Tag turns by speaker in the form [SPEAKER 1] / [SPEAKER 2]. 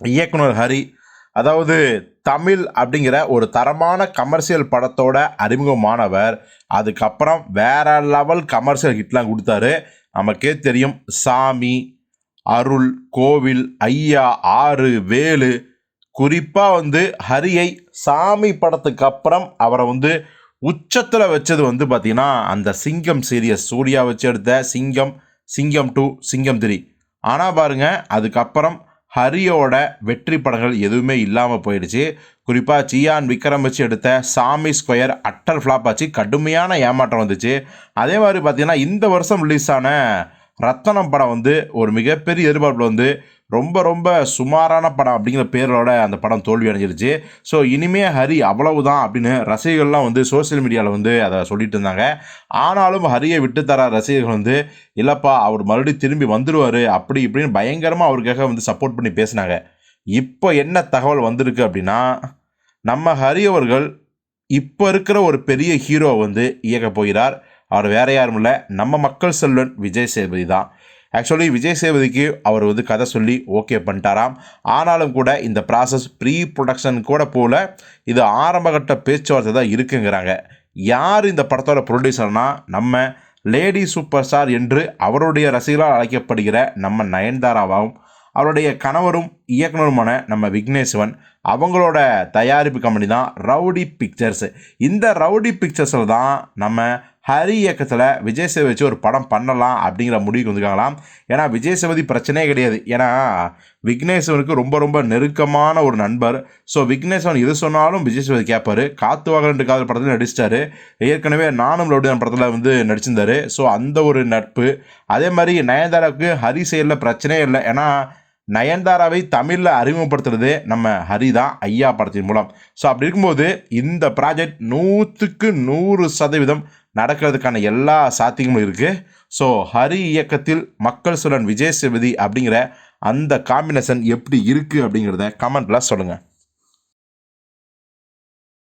[SPEAKER 1] இயக்குனர் ஹரி அதாவது தமிழ் அப்படிங்கிற ஒரு தரமான கமர்ஷியல் படத்தோட அறிமுகமானவர். அதுக்கப்புறம் வேற லெவல் கமர்ஷியல் ஹிட்லாம் கொடுத்தாரு. நமக்கே தெரியும் சாமி அருள் கோவில் ஐயா ஆறு வேலு. குறிப்பாக வந்து ஹரியை சாமி படத்துக்கு அப்புறம் அவரை வந்து உச்சத்தில் வச்சது வந்து பார்த்திங்கன்னா அந்த சிங்கம் சீரியஸ் சூர்யா வச்சு எடுத்த சிங்கம் சிங்கம் டூ சிங்கம் த்ரீ ஆனால் பாருங்க அதுக்கப்புறம் ஹரியோட வெற்றி படங்கள் எதுவுமே இல்லாமல் போயிடுச்சு. குறிப்பாக சியான் விக்ரம் வச்சு எடுத்த சாமி ஸ்கொயர் அட்டர் ஃப்ளாப் ஆச்சு. கடுமையான ஏமாற்றம் வந்துச்சு. அதே மாதிரி பார்த்திங்கன்னா இந்த வருஷம் ரிலீஸ் ஆன ரத்தனம் படம் வந்து ஒரு மிகப்பெரிய எதிர்பார்ப்பில் வந்து ரொம்ப ரொம்ப சுமாரான படம் அப்படிங்கிற பேரோட அந்த படம் தோல்வி அடைஞ்சிருச்சு. ஸோ இனிமே ஹரி அவ்வளவுதான் அப்படின்னு ரசிகர்கள்லாம் வந்து சோஷியல் மீடியாவில் வந்து அதை சொல்லிட்டு இருந்தாங்க. ஆனாலும் ஹரியை விட்டு தர ரசிகர்கள் வந்து இல்லைப்பா அவர் மறுபடியும் திரும்பி வந்துடுவார் அப்படி இப்படின்னு பயங்கரமாக அவருக்காக வந்து சப்போர்ட் பண்ணி பேசினாங்க. இப்போ என்ன தகவல் வந்திருக்கு அப்படின்னா நம்ம ஹரி அவர்கள் இப்போ இருக்கிற ஒரு பெரிய ஹீரோ வந்து இயக்க போகிறார். அவர் வேற யாரும் இல்லை. நம்ம மக்கள் செல்வன் விஜய் சேதுபதி தான். ஆக்சுவலி விஜய் சேவதிக்கு அவர் வந்து கதை சொல்லி ஓகே பண்ணிட்டாராம். ஆனாலும் கூட இந்த ப்ராசஸ் ப்ரீ ப்ரொடக்ஷன் கூட போல இது ஆரம்பகட்ட பேச்சுவார்த்தை தான் இருக்குங்கிறாங்க. யார் இந்த படத்தோட ப்ரொடியூசர்னால் நம்ம லேடி சூப்பர் ஸ்டார் என்று அவருடைய ரசிகர்களால் அழைக்கப்படுகிற நம்ம நயன்தாராவாகவும் அவருடைய கணவரும் இயக்குனருமான நம்ம விக்னேஸ்வன் அவங்களோட தயாரிப்பு கம்பெனி தான் ரவுடி பிக்சர்ஸ் இந்த ரவுடி பிக்சர்ஸில் தான் நம்ம ஹரி இயக்கத்தில் விஜய் சேவை வச்சு ஒரு படம் பண்ணலாம் அப்படிங்கிற முடிவுக்கு வந்துருக்காங்களாம். ஏன்னா விஜய் சேவதி பிரச்சனையே கிடையாது. ஏன்னா விக்னேஸ்வனுக்கு ரொம்ப ரொம்ப நெருக்கமான ஒரு நண்பர். ஸோ விக்னேஸ்வன் எது சொன்னாலும் விஜய் சேவதி கேட்பார். காத்து வாக காதல் படத்தில் நடிச்சிட்டாரு. ஏற்கனவே நானும் லவுடியான் படத்தில் வந்து நடிச்சிருந்தாரு. ஸோ அந்த ஒரு நட்பு. அதே மாதிரி நயன்தாராவுக்கு ஹரி செயலில் பிரச்சனையே இல்லை. ஏன்னா நயன்தாராவை தமிழில் அறிமுகப்படுத்துறது நம்ம ஹரி தான் ஐயா படத்தின் மூலம். ஸோ அப்படி இருக்கும்போது இந்த ப்ராஜெக்ட் நூற்றுக்கு நூறு சதவீதம் நடக்கிறதுக்கான எல்லா சாத்தியங்களும் இருக்குது ஸோ ஹரி இயக்கத்தில் மக்கள் சுரன் விஜய் சேபதி அப்படிங்கிற அந்த காம்பினேஷன் எப்படி இருக்குது அப்படிங்கிறத கமெண்ட்டில் சொல்லுங்கள்